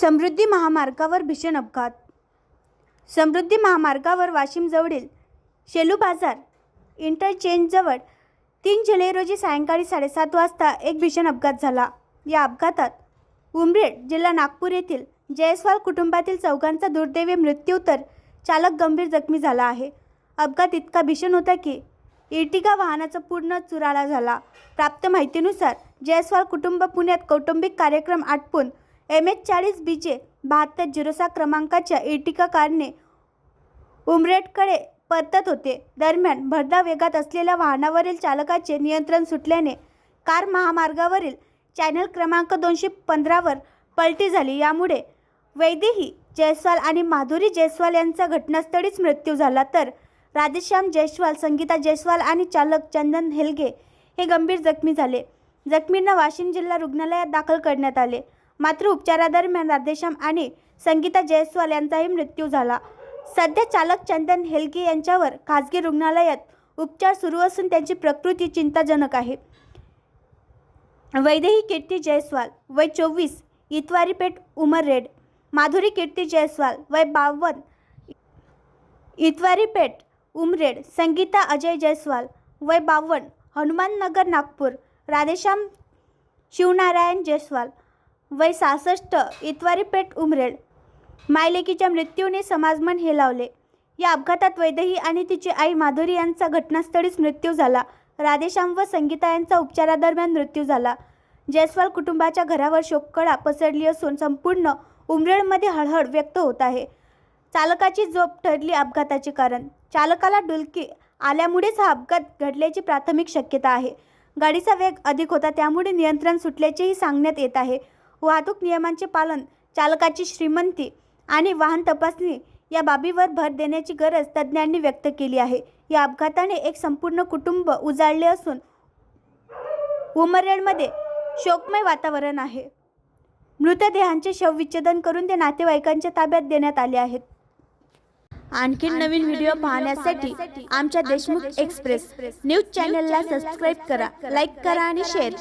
समृद्धी महामार्गावर भीषण अपघात. समृद्धी महामार्गावर वाशिमजवळील शेलू बाजार इंटरचेंजजवळ तीन जुलै रोजी सायंकाळी साडेसात वाजता एक भीषण अपघात झाला. या अपघातात उमरेड जिल्हा नागपूर येथील जयस्वाल कुटुंबातील चौघांचा दुर्दैवी मृत्यू तर चालक गंभीर जखमी झाला आहे. अपघात इतका भीषण होता की इर्टिगा वाहनाचा पूर्ण चुराळा झाला. प्राप्त माहितीनुसार जयस्वाल कुटुंब पुण्यात कौटुंबिक कार्यक्रम आटपून एम एच चाळीस बी जे बहात्तर झिरो सहा क्रमांकाच्या एटिका कारने उमरेडकडे परतत होते. दरम्यान भरधाव वेगात असलेल्या वाहनावरील चालकाचे नियंत्रण सुटल्याने कार महामार्गावरील चॅनल क्रमांक दोनशे पंधरावर पलटी झाली. यामुळे वैदेही जयस्वाल आणि माधुरी जयस्वाल यांचा घटनास्थळीच मृत्यू झाला. तर राधेश्याम जयस्वाल संगीता जयस्वाल आणि चालक चंदन हेलगे हे गंभीर जखमी झाले. जखमींना वाशिम जिल्हा रुग्णालयात दाखल करण्यात आले. मात्र उपचारादरम्यान राधेश्याम आणि संगीता जयस्वाल यांचाही मृत्यू झाला. सध्या चालक चंदन हेलगे यांच्यावर खासगी रुग्णालयात उपचार सुरू असून त्यांची प्रकृती चिंताजनक आहे. वैदेही कीर्ती जयस्वाल वय चोवीस इतवारी पेठ उमररेड माधुरी कीर्ती जयस्वाल वय बावन्न इतवारीपेठ उमरेड संगीता अजय जयस्वाल वय बावन्न हनुमाननगर नागपूर राधेश्याम शिवनारायण जयस्वाल वय सहासष्ट इतवारीपेठ उमरेड मायलेकीच्या मृत्यूने समाजमन हेलावले या अपघातात वैदही आणि तिची आई माधुरी यांचा घटनास्थळीच मृत्यू झाला. राधेश्याम व संगीता यांचा उपचारादरम्यान मृत्यू झाला. जयस्वाल कुटुंबाच्या घरावर शोककळा पसरली असून संपूर्ण उमरेडमध्ये हळहळ व्यक्त होत आहे. चालकाची झोप ठरली अपघाताचे कारण. चालकाला डुलकी आल्यामुळेच हा अपघात घडल्याची प्राथमिक शक्यता आहे. गाडीचा वेग अधिक होता त्यामुळे नियंत्रण सुटल्याचेही सांगण्यात येत आहे. वाहतूक नियमांचे पालन चालकाची श्रीमंती आणि वाहन तपासणी या बाबीवर भर देण्याची गरज तज्ज्ञांनी व्यक्त केली आहे. या अपघाताने एक संपूर्ण कुटुंब उजाळले असून उमरेडमध्ये शोकमय वातावरण आहे. मृतदेहांचे शवविच्छेदन करून ते नातेवाईकांच्या ताब्यात देण्यात आले आहेत. आणखी नवीन व्हिडिओ पाहण्यासाठी आमच्या देशमुख एक्सप्रेस. न्यूज चॅनलला सबस्क्राईब करा लाईक करा आणि शेअर करा.